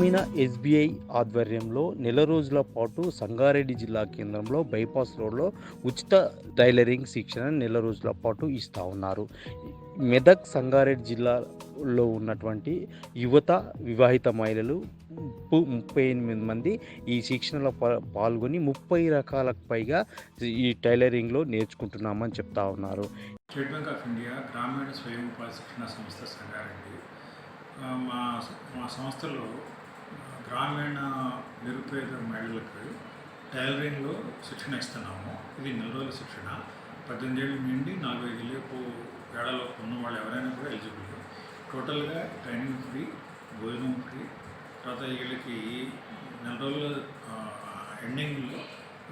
గ్రామీణ ఎస్బీఐ ఆధ్వర్యంలో నెల రోజుల పాటు సంగారెడ్డి జిల్లా కేంద్రంలో బైపాస్ రోడ్లో ఉచిత టైలరింగ్ శిక్షణ నెల రోజుల పాటు ఇస్తూ ఉన్నారు. మెదక్ సంగారెడ్డి జిల్లాలో ఉన్నటువంటి యువత వివాహిత మహిళలు ముప్పై ఎనిమిది మంది ఈ శిక్షణలో పాల్గొని ముప్పై రకాలకు పైగా ఈ టైలరింగ్లో నేర్చుకుంటున్నామని చెప్తా ఉన్నారు. స్టేట్ బ్యాంక్ ఆఫ్ ఇండియా గ్రామీణ స్వయం ఉపాధి శిక్షణ సంస్థ సంగారెడ్డి మా మా సంస్థలో గ్రామీణ నిరుపేద మహిళలకు టైలరింగ్లో శిక్షణ ఇస్తున్నాము. ఇది నెల రోజుల శిక్షణ. పద్దెనిమిది నుండి నలభై ఐదు లోపు ఉన్న వాళ్ళు ఎవరైనా కూడా ఎలిజిబుల్. టోటల్గా ట్రైనింగ్ ఫ్రీ భోజనం ఫ్రీ. తర్వాత వీళ్ళకి నెల రోజుల ఎండింగ్లో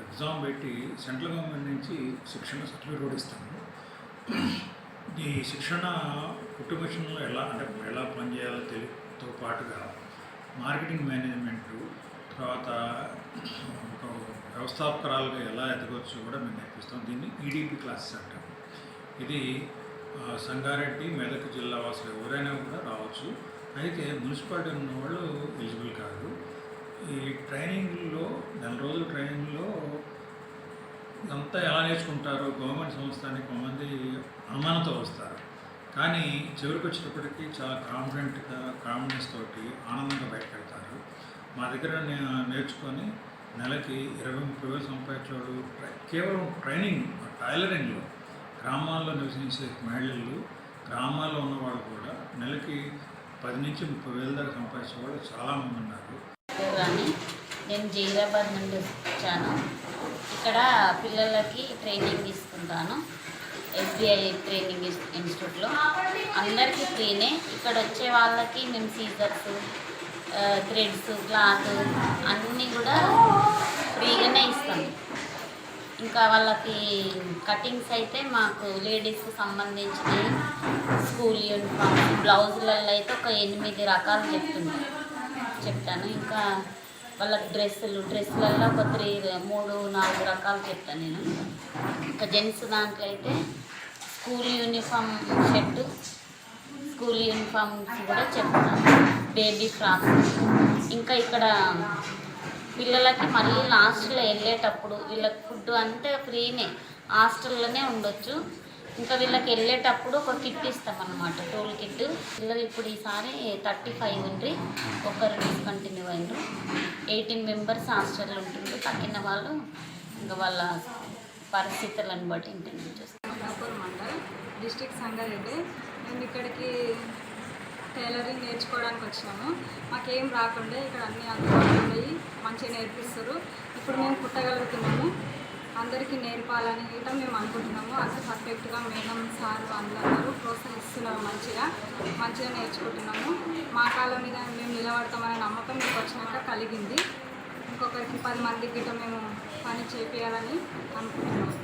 ఎగ్జామ్ పెట్టి సెంట్రల్ గవర్నమెంట్ నుంచి శిక్షణ సర్టిఫికేట్ కూడా ఇస్తాము. ఈ శిక్షణ కుటుంబ శిక్షణలో ఎలా అంటే ఎలా పనిచేయాలో తెలియతో పాటుగా మార్కెటింగ్ మేనేజ్మెంట్ తర్వాత ఒక వ్యవస్థాపకరాలుగా ఎలా ఎదగవచ్చు కూడా మేము నేర్పిస్తాం. దీన్ని ఈడీపీ క్లాసెస్ అంటాం ఇది సంగారెడ్డి మెదక్ జిల్లా వాసులు ఎవరైనా కూడా రావచ్చు. అయితే మున్సిపాలిటీ ఉన్న వాళ్ళు ఎలిజిబుల్ కాదు. ఈ ట్రైనింగ్లో నెల రోజుల ట్రైనింగ్లో అంతా ఎలా నేర్చుకుంటారు? గవర్నమెంట్ సంస్థ అని కొంతమంది అనుమానంతో వస్తారు. కానీ చివరికి వచ్చేటప్పటికి చాలా కాన్ఫిడెంట్గా కాన్ఫిడెన్స్ తోటి ఆనందంగా బయటపెడతారు మా దగ్గర నేర్చుకొని నెలకి ఇరవై ముప్పై వేలు సంపాదించేవాడు కేవలం ట్రైనింగ్ టైలరింగ్లో గ్రామాల్లో నివసించే మహిళలు గ్రామాల్లో ఉన్నవాళ్ళు కూడా నెలకి పది నుంచి ముప్పై వేల దాకా సంపాదించే వాళ్ళు చాలామంది ఉన్నారు. నేను జీరాబాద్ నుండి వచ్చాను. ఇక్కడ పిల్లలకి ట్రైనింగ్ ఇస్తుంటాను ఎస్బీఐ ట్రైనింగ్ ఇన్స్టిట్యూట్లో. అందరికీ ఫ్రీనే. ఇక్కడ వచ్చే వాళ్ళకి మేము సీజర్స్ థ్రెడ్స్ క్లాత్ అన్నీ కూడా ఫ్రీగానే ఇస్తాం. ఇంకా వాళ్ళకి కటింగ్స్ అయితే మాకు లేడీస్కి సంబంధించినవి స్కూల్ యూనిఫామ్ బ్లౌజులలో అయితే ఒక ఎనిమిది రకాలు చెప్తున్నాను చెప్తాను. ఇంకా వాళ్ళకి డ్రెస్సులు డ్రెస్సులలో ఒక త్రీ మూడు నాలుగు రకాలు చెప్తాను నేను. ఇంకా జెంట్స్ దాంట్లో అయితే school uniform shirt school uniforms కూడా చెప్తాను. Baby frock. ఇంకా ఇక్కడ పిల్లలకి మళ్ళీ లాస్ట్లో వెళ్ళేటప్పుడు వీళ్ళకి ఫుడ్ అంతా ఫ్రీనే. హాస్టల్లోనే ఉండొచ్చు. ఇంకా వీళ్ళకి వెళ్ళేటప్పుడు ఒక కిట్ ఇస్తాం టోల్ కిట్. పిల్లలు ఇప్పుడు ఈసారి థర్టీ ఫైవ్ ఉండ్రి. ఒకరు డిస్కంటిన్యూ అయినరు. ఎయిటీన్ మెంబర్స్ హాస్టల్లో ఉంటుండ్రు. తక్కిన వాళ్ళు ఇంకా వాళ్ళ పరిస్థితులను బట్టి ఇంటర్వ్యూ చేస్తారు. డిస్టిక్ సంగారెడ్డి. మేము ఇక్కడికి టైలరింగ్ నేర్చుకోవడానికి వచ్చినాము. మాకేం రాకుండే ఇక్కడ అన్ని అందుబాటులో ఉన్నాయి. మంచిగా నేర్పిస్తారు. ఇప్పుడు మేము కుట్టగలుగుతున్నాము అందరికీ నేర్పాలని గిట్ట మేము అనుకుంటున్నాము. అంత పర్ఫెక్ట్గా మేడం సార్ అందరూ ప్రోత్సహిస్తున్నారు మంచిగా. మంచిగా నేర్చుకుంటున్నాము. మా కాలం మీద మేము నిలబడతామనే నమ్మకం మీకు వచ్చినాక కలిగింది. ఇంకొకరికి పది మందికి గిట్ట మేము పని చేపించాలని అనుకుంటున్నాము.